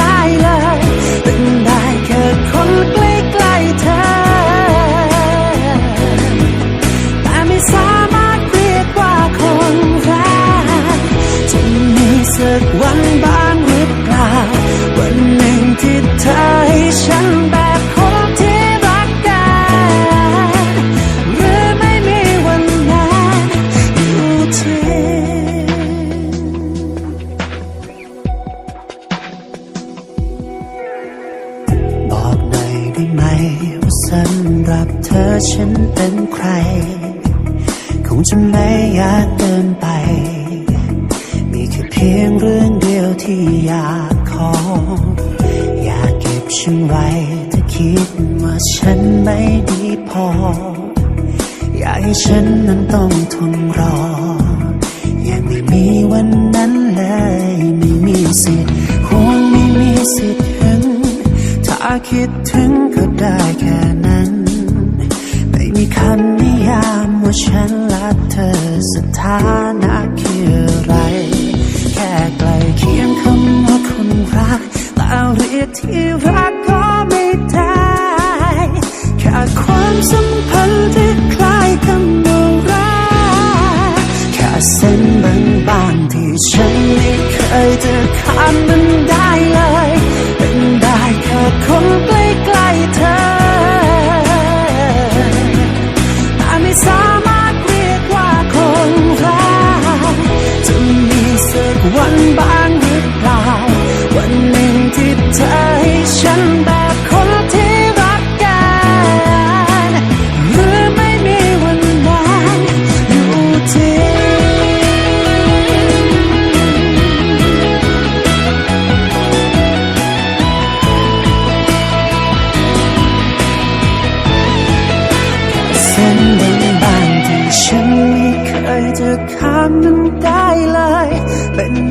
้ จะไม่ยากเกินไป มีแค่เพียงเรื่องเดียวที่อยากขอ อยากเก็บฉันไว้ถ้าคิดว่าฉันไม่ดีพอ อยากให้ฉันนั้นต้องทนรอ ยังไม่มีวันนั้นเลย ไม่มีสิทธิ์คงไม่มีสิทธิ์ถึง ถ้าคิดถึงก็ได้แค่นั้น ไม่มีคำนิยาม ว่าฉันรักเธอสถานะคืออะไร แค่ใกล้เคียงคำว่าคนรักแต่เรียกที่รักก็ไม่ได้แค่ความสัมพันธ์ที่คล้ายคำว่ารักแค่เส้นบางๆที่ฉันไม่เคยจะข้ามมันได้ สัก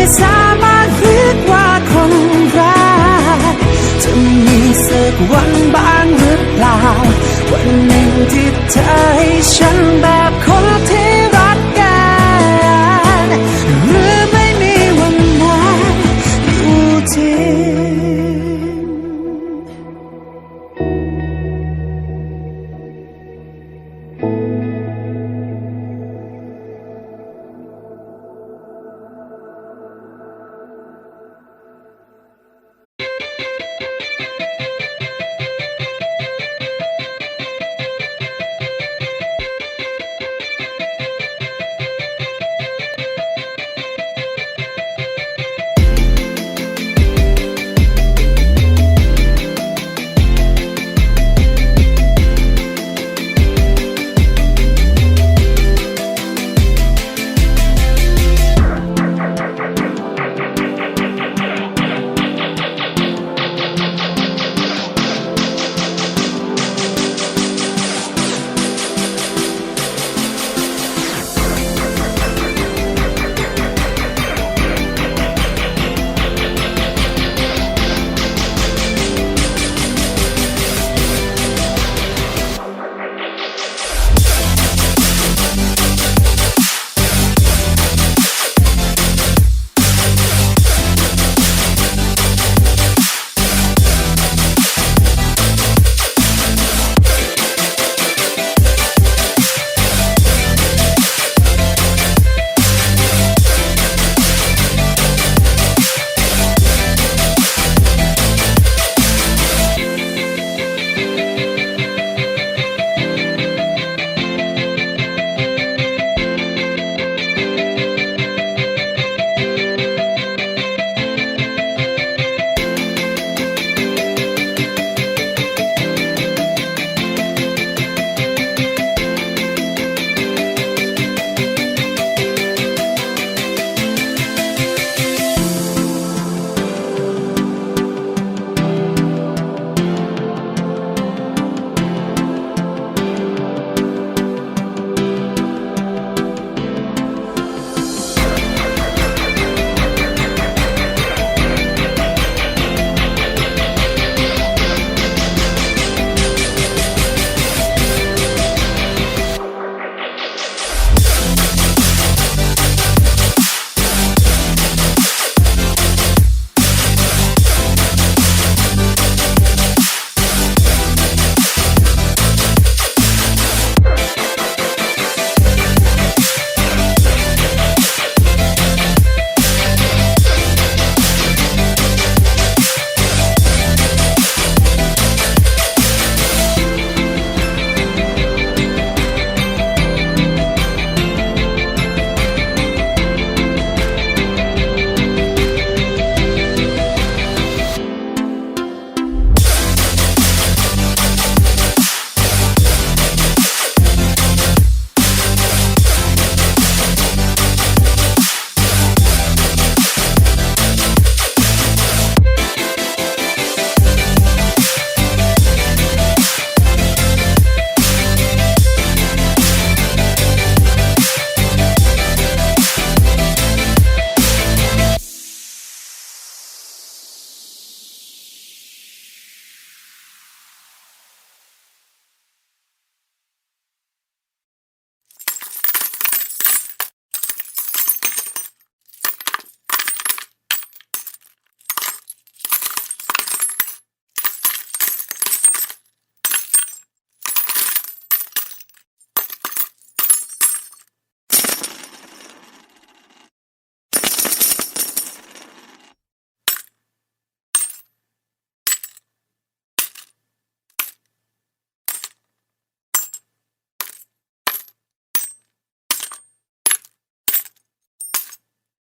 ไม่สามารถเรียกว่าคนรักจะมีสักวันบ้างหรือเปล่า วันหนึ่งที่เธอให้ฉันแบบคน